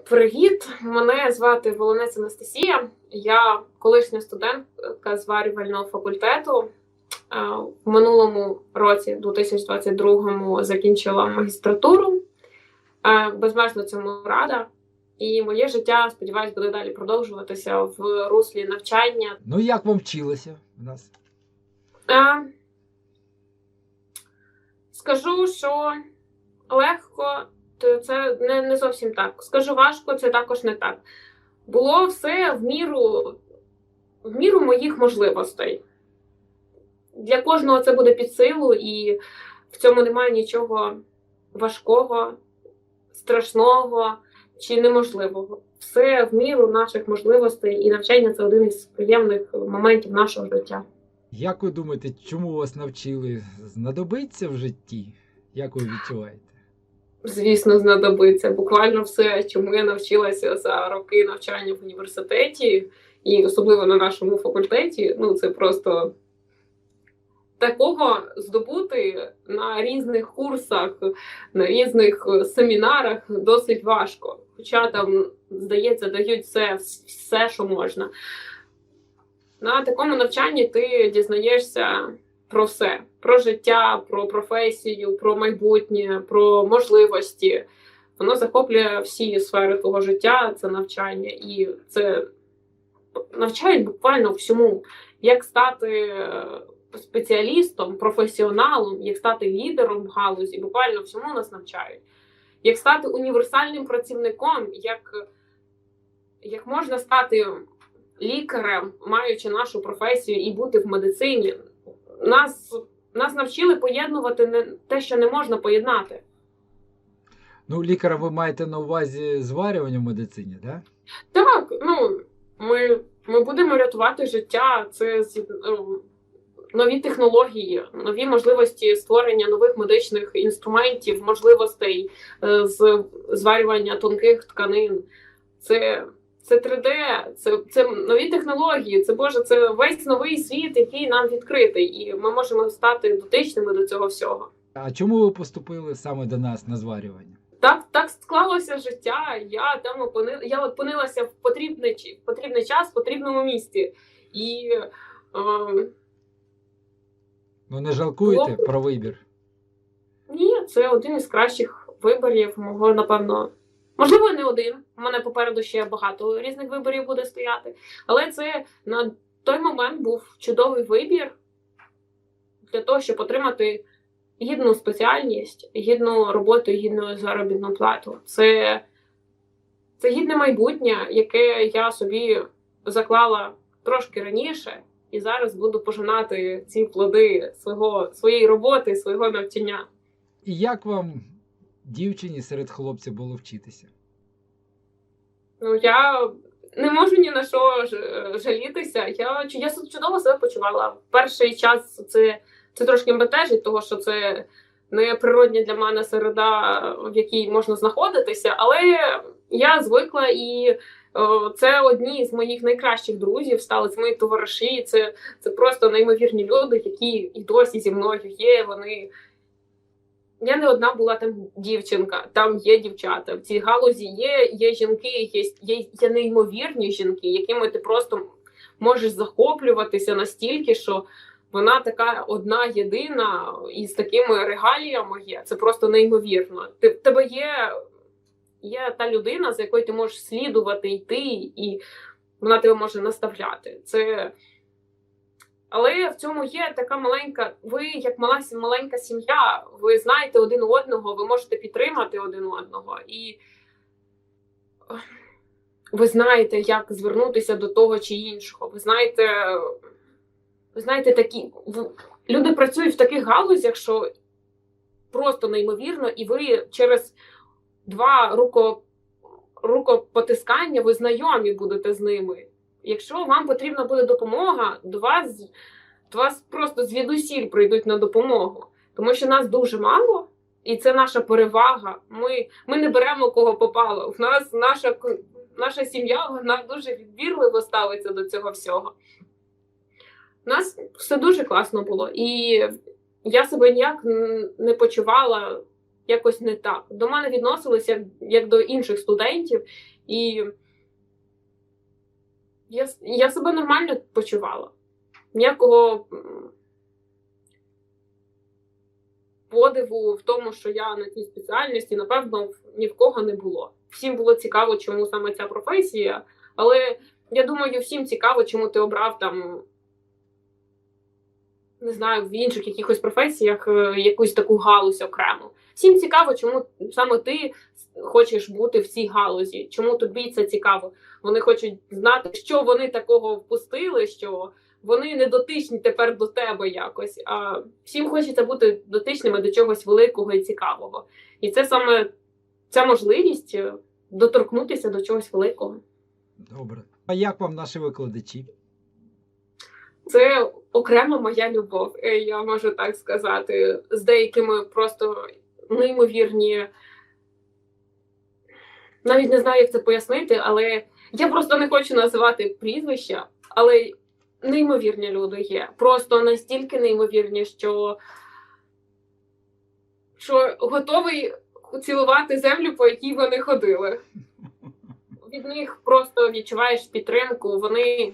Привіт, мене звати Волонець Анастасія. Я колишня студентка зварювального факультету. Е, В минулому році, 2022-му, закінчила магістратуру. Е, Безмежно цьому рада. І моє життя, сподіваюсь, буде далі продовжуватися в руслі навчання. Ну як вам вчилося в нас? Е, Скажу, що легко, це не, не зовсім так. Скажу важко, це також не так. Було все в міру, в міру моїх можливостей. Для кожного це буде під силу, і в цьому немає нічого важкого, страшного чи неможливого. Все в міру наших можливостей, і навчання це один із приємних моментів нашого життя. Як ви думаєте, чому вас навчили? Знадобиться в житті? Як ви відчуваєте? Звісно, знадобиться буквально все, чому я навчилася за роки навчання в університеті, і особливо на нашому факультеті. Ну це просто такого здобути на різних курсах, на різних семінарах досить важко. Хоча там, здається, дають все, все, що можна. На такому навчанні ти дізнаєшся про все: про життя, про професію, про майбутнє, про можливості. Воно захоплює всі сфери твого життя, це навчання, і це навчають буквально всьому, як стати е, спеціалістом, професіоналом, як стати лідером в галузі, буквально всьому нас навчають. Як стати універсальним працівником, як, як можна стати лікарем, маючи нашу професію, і бути в медицині. Нас, нас навчили поєднувати не те, що не можна поєднати. Ну, лікаря ви маєте на увазі зварювання в медицині, так? Да? Так, ну ми, ми будемо рятувати життя. Це ну, нові технології, нові можливості створення нових медичних інструментів, можливостей е, з зварювання тонких тканин. Це, це 3D, це, це нові технології. Це Боже, це весь новий світ, який нам відкритий, і ми можемо стати дотичними до цього всього. А чому ви поступили саме до нас на зварювання? Так, так склалося життя. Я там опини... я опинилася в потрібний, в потрібний час, в потрібному місці. І е, Ну не жалкуєте Хлоп- про вибір? ні, це один із кращих виборів. Мого, напевно, можливо, не один. У мене попереду ще багато різних виборів буде стояти. Але це на той момент був чудовий вибір для того, щоб отримати гідну спеціальність, гідну роботу, гідну заробітну плату. Це, це гідне майбутнє, яке я собі заклала трошки раніше, і зараз буду пожинати ці плоди свого, своєї роботи, свого навчання. Як вам, дівчині серед хлопців, було вчитися? Ну, я не можу ні на що жалітися. Я, я чудово себе почувала. Перший час це, це трошки бентежить, того що це не природня для мене середа, в якій можна знаходитися, але я звикла і. Це одні з моїх найкращих друзів стали це мої товариші. Це, це просто неймовірні люди, які і досі зі мною є. Вони я не одна була там дівчинка, там є дівчата. В цій галузі є, є жінки, є, є, є неймовірні жінки, якими ти просто можеш захоплюватися настільки, що вона така одна єдина і з такими регаліями є. Це просто неймовірно. Ти в тебе є, є та людина, за якою ти можеш слідувати йти, і вона тебе може наставляти. Це але в цьому є така маленька. Ви, як мала маленька сім'я, ви знаєте один одного, ви можете підтримати один одного, і ви знаєте, як звернутися до того чи іншого. Ви знаєте, ви знаєте, такі люди працюють в таких галузях, що просто неймовірно, і ви через два руко, рукопотискання ви знайомі будете з ними. Якщо вам потрібна буде допомога, до вас, до вас просто звідусіль прийдуть на допомогу. Тому що нас дуже мало, і це наша перевага. Ми, ми не беремо кого попало. В нас наша, наша сім'я вона дуже відбірливо ставиться до цього всього. У нас все дуже класно було. І я себе ніяк не почувала якось не так. До мене відносилися як, як до інших студентів, і я, я себе нормально почувала. Ніякого подиву в тому, що я на цій спеціальності, напевно, ні в кого не було. Всім було цікаво, чому саме ця професія, але я думаю, всім цікаво, чому ти обрав там, не знаю, в інших якихось професіях е, якусь таку галузь окрему. Всім цікаво, чому саме ти хочеш бути в цій галузі, чому тобі це цікаво. Вони хочуть знати, що вони такого впустили, що вони не дотичні тепер до тебе якось. А всім хочеться бути дотичними до чогось великого і цікавого. І це саме ця можливість е, доторкнутися до чогось великого. Добре. А як вам наші викладачі? Це окрема моя любов, е, я можу так сказати. З деякими просто неймовірні. Навіть не знаю, як це пояснити, але я просто не хочу називати прізвища, але неймовірні люди є. Просто настільки неймовірні, що, що готовий цілувати землю, по якій вони ходили. Від них просто відчуваєш підтримку. Вони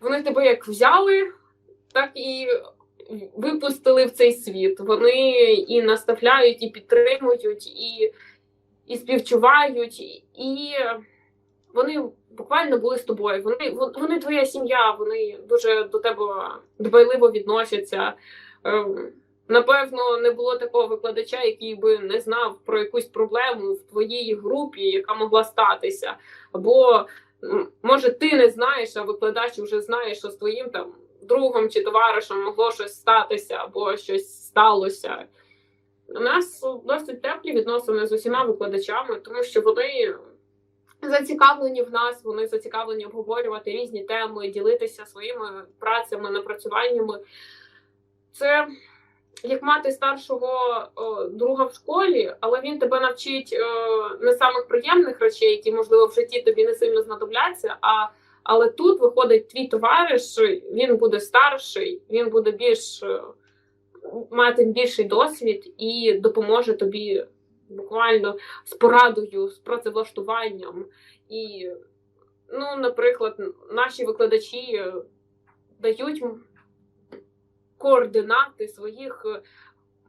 вони тебе як взяли, так і випустили в цей світ. Вони і наставляють, і підтримують, і, і співчувають, і вони буквально були з тобою. Вони, вони твоя сім'я, вони дуже до тебе дбайливо відносяться. Ем, Напевно, не було такого викладача, який би не знав про якусь проблему в твоїй групі, яка могла статися. Або може, ти не знаєш, а викладач вже знає, що з твоїм там другом чи товаришем могло щось статися або щось сталося. У нас досить теплі відносини з усіма викладачами, тому що вони зацікавлені в нас, вони зацікавлені обговорювати різні теми, ділитися своїми працями, напрацюваннями. Це як мати старшого о, друга в школі, але він тебе навчить е, не самих приємних речей, які можливо в житті тобі не сильно знадобляться. А але тут виходить твій товариш, він буде старший, він буде більш мати більший досвід і допоможе тобі буквально з порадою, з працевлаштуванням. І, ну, наприклад, наші викладачі е, дають координати своїх е,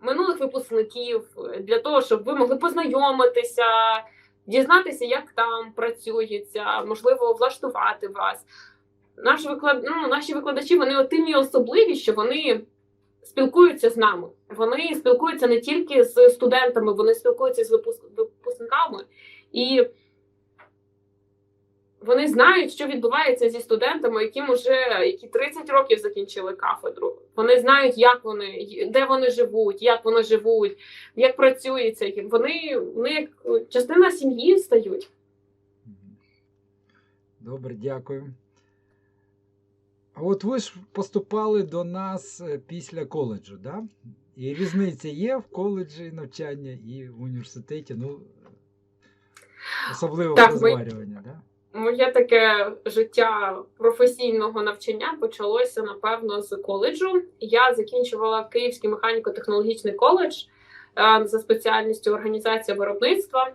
минулих випускників для того, щоб ви могли познайомитися, дізнатися, як там працюється, можливо, влаштувати вас. Наш виклад... ну, наші викладачі вони тим і особливі, що вони спілкуються з нами. Вони спілкуються не тільки з студентами, вони спілкуються з випускниками. І вони знають, що відбувається зі студентами, яким уже які 30 років закінчили кафедру. Вони знають, як вони, де вони живуть, як вони живуть, як працюється. Вони, вони як частина сім'ї стають. Добре, дякую. А от ви ж поступали до нас е, після коледжу, да? І різниця є в коледжі навчання і в університеті, ну особливо Так, розварювання, да? Моє таке життя професійного навчання почалося напевно з коледжу. Я закінчувала Київський механіко-технологічний коледж е, за спеціальністю організація виробництва.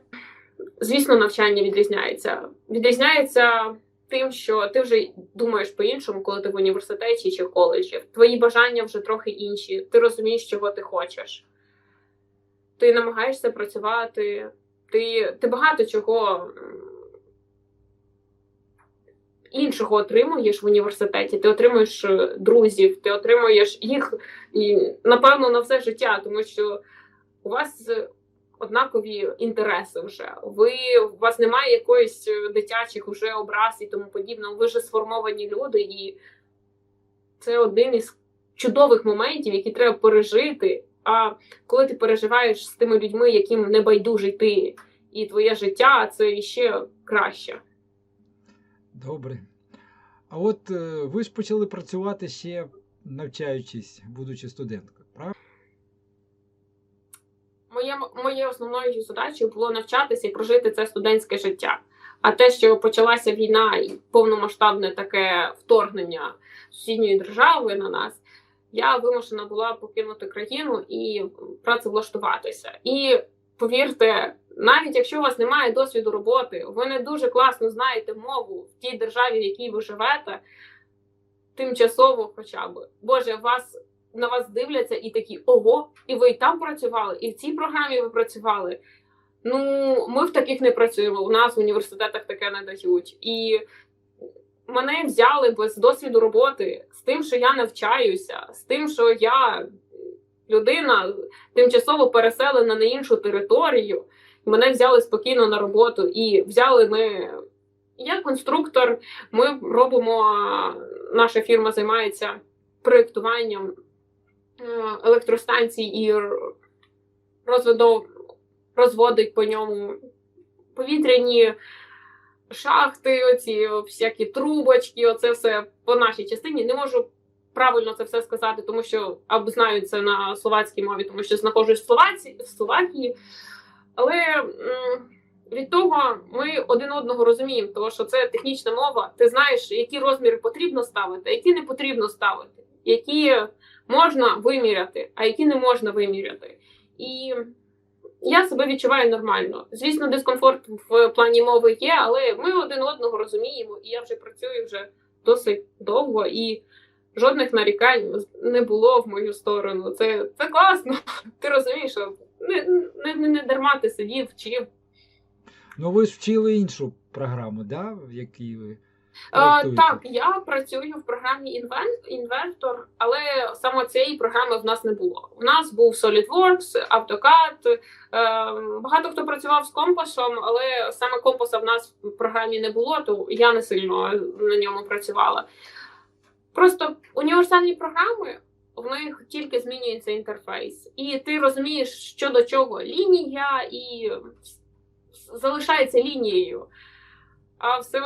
Звісно, навчання відрізняється. Відрізняється тим, що ти вже думаєш по-іншому, коли ти в університеті чи в коледжі. Твої бажання вже трохи інші. Ти розумієш, чого ти хочеш. Ти намагаєшся працювати. Ти, ти багато чого. іншого отримуєш в університеті. Ти отримуєш е, друзів, ти отримуєш їх і напевно на все життя, тому що у вас однакові інтереси вже. Ви у вас немає якоїсь е, дитячих вже образ і тому подібне. Ви вже сформовані люди, і це один із чудових моментів, які треба пережити. А коли ти переживаєш з тими людьми, яким не байдужий ти і твоє життя, це ще краще. Добре. А от е, ви ж почали працювати ще навчаючись, будучи студенткою? Моє, моєю основною задачею було навчатися і прожити це студентське життя. А те, що почалася війна і повномасштабне таке вторгнення сусідньої держави на нас, я вимушена була покинути країну і працевлаштуватися. І повірте, навіть якщо у вас немає досвіду роботи, ви не дуже класно знаєте мову в тій державі, в якій ви живете, тимчасово хоча б. Боже, вас на вас дивляться і такі ого, і ви і там працювали, і в цій програмі ви працювали. Ну, ми в таких не працюємо. У нас в університетах таке не дають. І мене взяли без досвіду роботи з тим, що я навчаюся, з тим, що я людина тимчасово переселена на іншу територію. Мене взяли спокійно на роботу і взяли ми. Я конструктор, ми робимо, наша фірма займається проєктуванням електростанцій і розводов, розводить по ньому повітряні шахти, оці всякі трубочки, оце все по нашій частині. Не можу правильно це все сказати, тому що або знаю це на словацькій мові, тому що знаходжусь в Словаці, в Словакії. Але від того ми один одного розуміємо, тому що це технічна мова. Ти знаєш, які розміри потрібно ставити, а які не потрібно ставити, які можна виміряти, а які не можна виміряти. І я себе відчуваю нормально. Звісно, дискомфорт в плані мови є, але ми один одного розуміємо, і я вже працюю вже досить довго, і жодних нарікань не було в мою сторону. Це, це класно. Ти розумієш, що не, не, не, дарма ти сидів, вчив. Ну ви ж вчили іншу програму, да? в якій ви. А, так, я працюю в програмі Invent- але саме цієї програми в нас не було. У нас був SolidWorks, AutoCAD. Е, багато хто працював з компасом, але саме компаса в нас в програмі не було, то я не сильно на ньому працювала. Просто універсальні програми. В них тільки змінюється інтерфейс, і ти розумієш, що до чого лінія, і залишається лінією. А все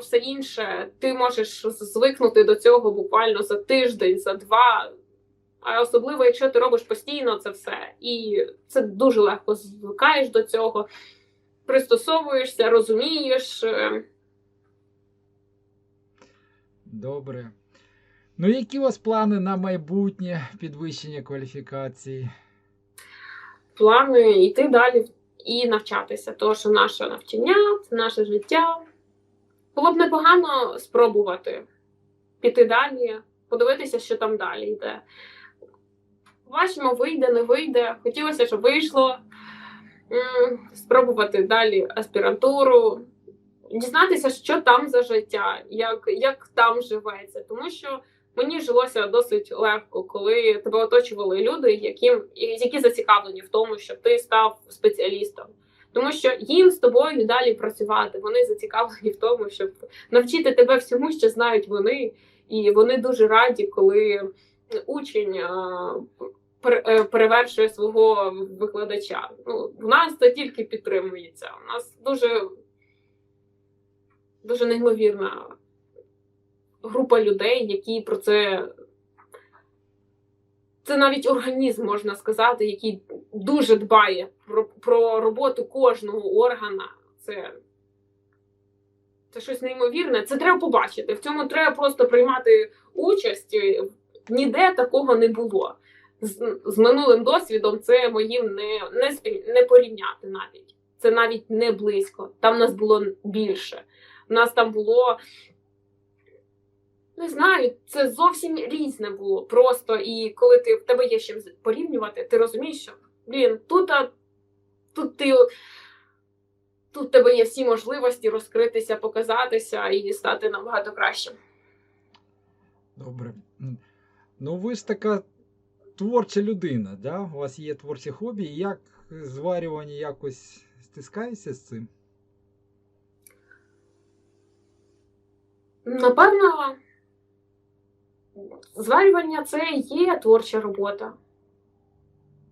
все інше ти можеш звикнути до цього буквально за тиждень, за два. А особливо, якщо ти робиш постійно це все, і це дуже легко звикаєш до цього, пристосовуєшся, розумієш. е, Добре. Ну, які у вас плани на майбутнє підвищення кваліфікації? плани йти далі і навчатися. Тому що наше навчання, це наше життя. Було б непогано спробувати піти далі, подивитися, що там далі йде. Бачимо, вийде, не вийде. Хотілося, щоб вийшло. Спробувати далі аспірантуру, дізнатися, що там за життя, як, як там живеться. Тому що мені жилося досить легко, коли тебе оточували люди, яким, які зацікавлені в тому, щоб ти став спеціалістом. Тому що їм з тобою далі працювати. Вони зацікавлені в тому, щоб навчити тебе всьому, що знають вони, і вони дуже раді, коли учень е, перевершує свого викладача. Ну, в нас це тільки підтримується. У нас дуже, дуже неймовірна група людей, які про це. Це навіть організм, можна сказати, який дуже дбає про, про роботу кожного органа. Це, це щось неймовірне. Це треба побачити. В цьому треба просто приймати участь. Ніде такого не було. З, з минулим досвідом це моїм не, не, не порівняти навіть. Це навіть не близько. Там нас було більше. Нас там було не знаю, це зовсім різне було. Просто і коли ти в тебе є з чим порівнювати, ти розумієш, що блін, тут, а, тут ти тут тебе є всі можливості розкритися, показатися і стати набагато кращим. Добре. Ну, ви ж така творча людина, да? У вас є творчі хобі, як зварювання якось стискається з цим? Напевно, зварювання це є творча робота.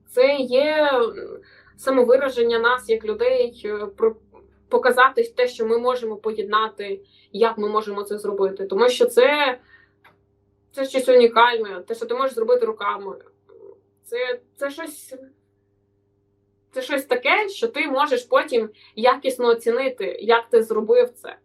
Це є самовираження нас як людей, е, показати те, що ми можемо поєднати, як ми можемо це зробити. Тому що це, це щось унікальне, те, що ти можеш зробити руками. Це, це щось. Це щось таке, що ти можеш потім якісно оцінити, як ти зробив це.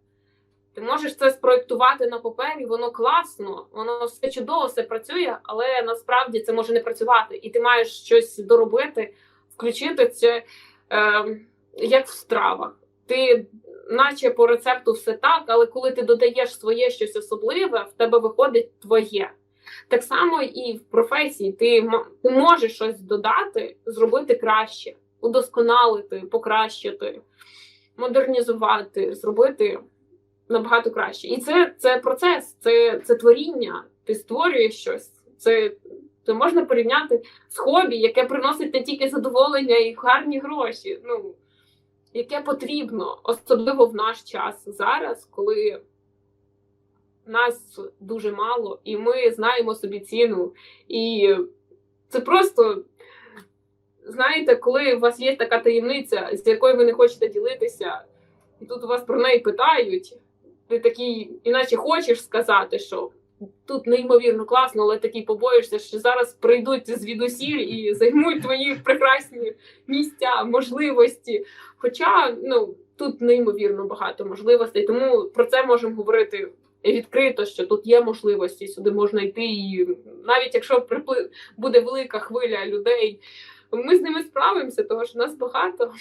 Ти можеш це спроектувати на папері, воно класно, воно все чудово, все працює, але насправді це може не працювати. І ти маєш щось доробити, включити це е, як в стравах. Ти, наче по рецепту, все так, але коли ти додаєш своє щось особливе, в тебе виходить твоє. Так само і в професії ти, ти можеш щось додати, зробити краще, удосконалити, покращити, модернізувати, зробити набагато краще. І це, це процес, це, це творіння. Ти створюєш щось. Це, це можна порівняти з хобі, яке приносить не тільки задоволення і гарні гроші. Ну, яке потрібно, особливо в наш час зараз, коли нас дуже мало, і ми знаємо собі ціну. І це просто, знаєте, коли у вас є така таємниця, з якою ви не хочете ділитися, і тут у вас про неї питають, ти такий, іначе хочеш сказати, що тут неймовірно класно, але такий побоїшся, що зараз прийдуть звідусіль і займуть твої прекрасні місця, можливості. Хоча ну тут неймовірно багато можливостей, тому про це можемо говорити відкрито, що тут є можливості, сюди можна йти, і навіть якщо буде велика хвиля людей, ми з ними справимося, тому що нас багато.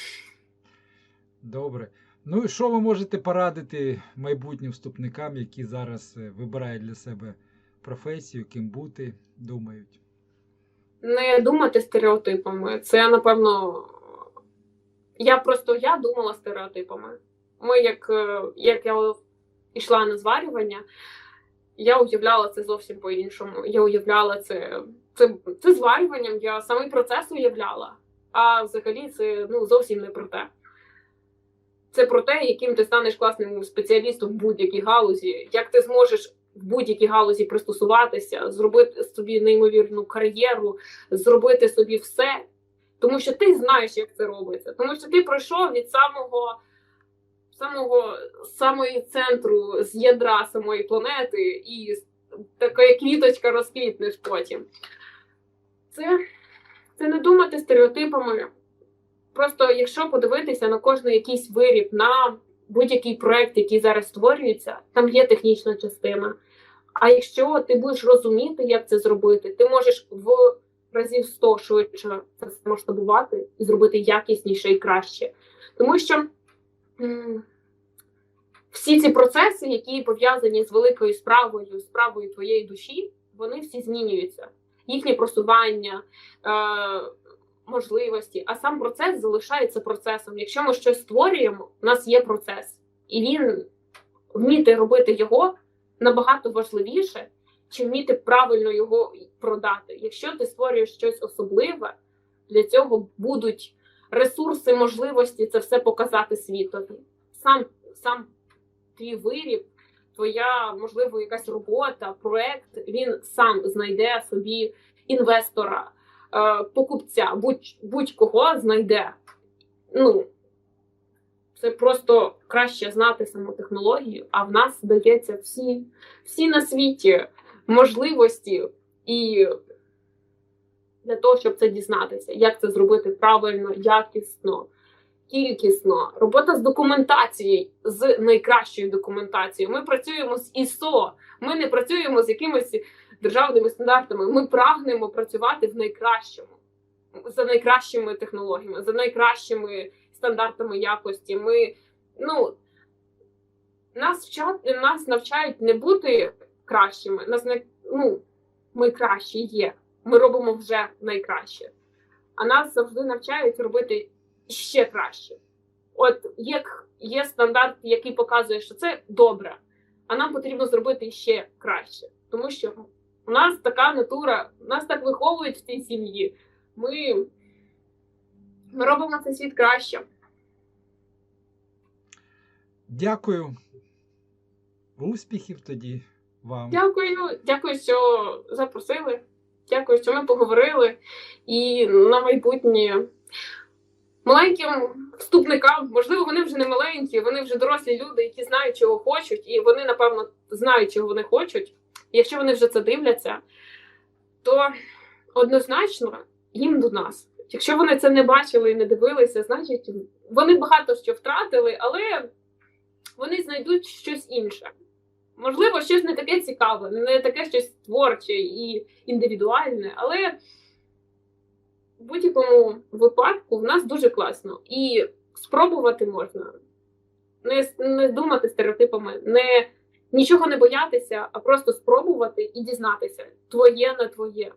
Добре. Ну і що ви можете порадити майбутнім вступникам, які зараз е, вибирають для себе професію, ким бути, думають? не думати стереотипами. Це напевно. Я просто я думала стереотипами. Ми, як, е, як я йшла на зварювання, я уявляла це зовсім по-іншому. Я уявляла це, це, це зварюванням, я самий процес уявляла. А взагалі це ну, зовсім не про те. Це про те, яким ти станеш класним спеціалістом в будь-якій галузі, як ти зможеш в будь-якій галузі пристосуватися, зробити собі неймовірну кар'єру, зробити собі все, тому що ти знаєш, як це робиться. Тому що ти пройшов від самого, самого самої центру з ядра самої планети, і така квіточка розквітнеш потім. Це, це не думати стереотипами. Просто якщо подивитися на кожний якийсь виріб, на будь-який проект, який зараз створюється, там є технічна частина. А якщо ти будеш розуміти, як це зробити, ти можеш в разів 100 швидше це масштабувати і зробити якісніше і краще. Тому що всі ці процеси, які пов'язані з великою справою, справою твоєї душі, вони всі змінюються. Їхнє просування, е, можливості, а сам процес залишається процесом. Якщо ми щось створюємо, у нас є процес, і він вміти робити його набагато важливіше, чи вміти правильно його продати. Якщо ти створюєш щось особливе, для цього будуть ресурси, можливості це все показати світові. Сам, сам твій виріб, твоя, можливо, якась робота, проект, він сам знайде собі інвестора, е, покупця, будь, будь-кого знайде. Ну, це просто краще знати саму технологію, а в нас дається всі, всі на світі можливості і для того, щоб це дізнатися, як це зробити правильно, якісно, кількісно. Робота з документацією, з найкращою документацією. Ми працюємо з ISO, ми не працюємо з якимись державними стандартами. Ми прагнемо працювати в найкращому, за найкращими технологіями, за найкращими стандартами якості. Ми ну нас вчать, нас навчають не бути кращими. Нас не ну ми кращі є. Ми робимо вже найкраще. А нас завжди навчають робити ще краще. От як є стандарт, який показує, що це добре, а нам потрібно зробити ще краще, тому що у нас така натура, нас так виховують в цій сім'ї. Ми, ми робимо цей світ краще. Дякую. Успіхів тоді вам. Дякую, дякую, що запросили. Дякую, що ми поговорили. І на майбутнє маленьким вступникам, можливо, вони вже не маленькі, вони вже дорослі люди, які знають, чого хочуть, і вони, напевно, знають, чого вони хочуть. Якщо вони вже це дивляться, то однозначно їм до нас. Якщо вони це не бачили і не дивилися, значить вони багато що втратили, але вони знайдуть щось інше. Можливо, щось не таке цікаве, не таке щось творче і індивідуальне, але в будь-якому випадку в нас дуже класно. І спробувати можна. Не, не думати стереотипами, не, нічого не боятися, а просто спробувати і дізнатися, твоє не твоє.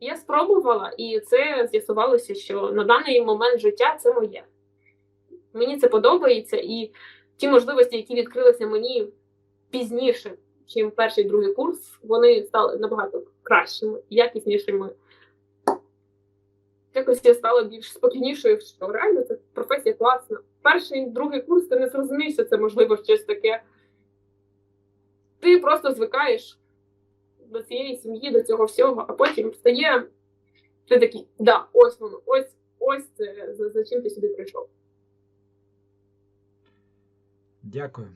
Я спробувала, і це з'ясувалося, що на даний момент життя це моє. Мені це подобається, і ті можливості, які відкрилися мені пізніше, чим перший другий курс, вони стали набагато кращими, якіснішими. Якось я стала більш спокійнішою, що реально це професія класна. Перший другий курс ти не зрозумів, що це можливо щось таке. Ти просто звикаєш до цієї сім'ї, до цього всього, а потім встає, ти такий, да, ось воно, ось, ось це за, за чим ти сюди прийшов. Дякую.